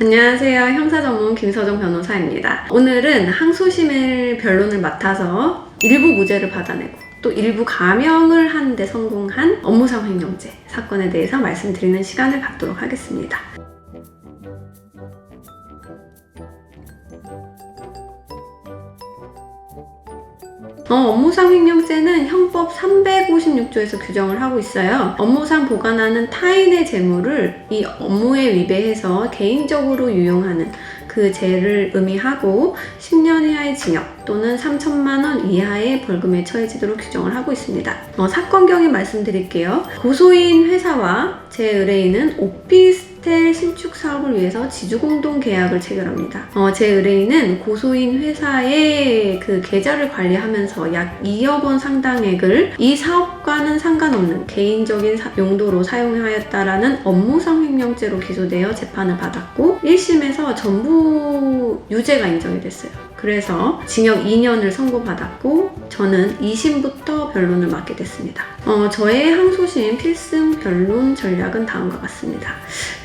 안녕하세요. 형사 전문 김서정 변호사입니다. 오늘은 항소심의 변론을 맡아서 일부 무죄를 받아내고 또 일부 감형을 하는데 성공한 업무상 횡령죄 사건에 대해서 말씀드리는 시간을 갖도록 하겠습니다. 어, 업무상 횡령죄는 형법 356조에서 규정을 하고 있어요. 업무상 보관하는 타인의 재물을 이 업무에 위배해서 개인적으로 유용하는 그 죄를 의미하고 10년 이하의 징역 또는 3천만 원 이하의 벌금에 처해지도록 규정을 하고 있습니다. 어, 사건 경위 말씀드릴게요. 고소인 회사와 제 의뢰인은 오피스 텔 신축 사업을 위해서 지주공동 계약을 체결합니다. 어, 제 의뢰인은 고소인 회사의 그 계좌를 관리하면서 약 2억 원 상당액을 이 사업과는 상관없는 개인적인 사- 용도로 사용하였다라는 업무상 횡령죄로 기소되어 재판을 받았고 1심에서 전부 유죄가 인정이 됐어요. 그래서 징역 2년을 선고받았고 저는 2심부터 변론을 맡게 됐습니다. 어, 저의 항소심 필승 변론 전략은 다음과 같습니다.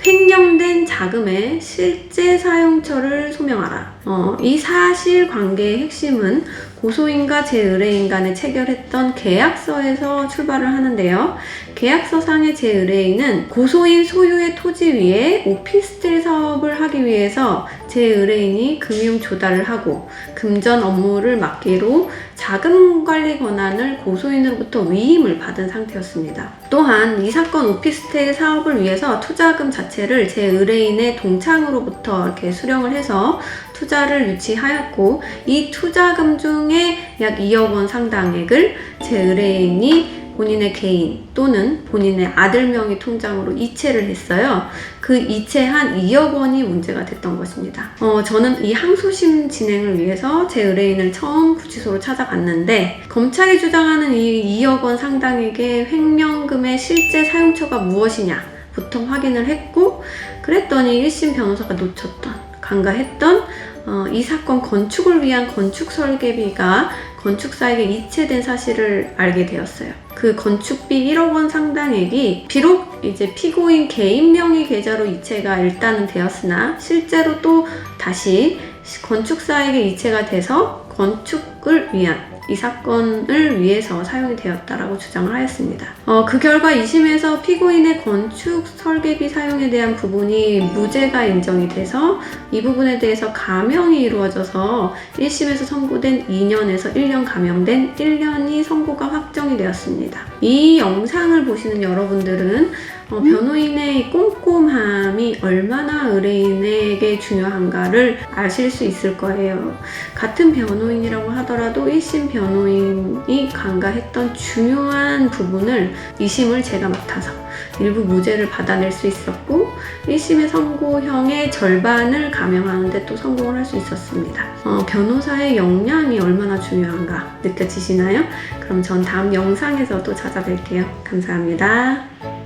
횡령된 자금의 실제 사용처를 소명하라. 어, 이 사실 관계의 핵심은 고소인과 제 의뢰인 간에 체결했던 계약서에서 출발을 하는데요. 계약서상의 제 의뢰인은 고소인 소유의 토지 위에 오피스텔 사업을 하기 위해서 제 의뢰인이 금융 조달을 하고 금전 업무를 맡기로 자금 관리 권한을 고소인으로부터 위임을 받은 상태였습니다. 또한 이 사건 오피스텔 사업을 위해서 투자금 자체를 제 의뢰인의 동창으로부터 이렇게 수령을 해서 투자를 유치하였고 이 투자금 중에 약 2억 원 상당액을 제 의뢰인이 본인의 개인 또는 본인의 아들 명의 통장으로 이체를 했어요. 그 이체한 2억 원이 문제가 됐던 것입니다. 어, 저는 이 항소심 진행을 위해서 제 의뢰인을 처음 구치소로 찾아갔는데 검찰이 주장하는 이 2억 원 상당액의 횡령금의 실제 사용처가 무엇이냐 부터 확인을 했고 그랬더니 1심 변호사가 놓쳤던 간과했던 어, 이 사건 건축을 위한 건축 설계비가 건축사에게 이체된 사실을 알게 되었어요. 그 건축비 1억 원 상당액이 비록 이제 피고인 개인 명의 계좌로 이체가 일단은 되었으나 실제로 또 다시 건축사에게 이체가 돼서 건축을 위한 이 사건을 위해서 사용이 되었다라고 주장을 하였습니다. 어, 그 결과 2심에서 피고인의 건축 설계비 사용에 대한 부분이 무죄가 인정이 돼서 이 부분에 대해서 감형이 이루어져서 1심에서 선고된 2년에서 1년 감형된 1년이 선고가 확정이 되었습니다. 이 영상을 보시는 여러분들은 어, 변호인의 꼼꼼함이 얼마나 의뢰인에게 중요한가를 아실 수 있을 거예요. 같은 변호인이라고 하더라도 1심 변호인이 간과했던 중요한 부분을 2심을 제가 맡아서 일부 무죄를 받아낼 수 있었고 1심의 선고형의 절반을 감형하는데 또 성공을 할 수 있었습니다. 어, 변호사의 역량이 얼마나 중요한가 느껴지시나요? 그럼 전 다음 영상에서 또 찾아뵐게요. 감사합니다.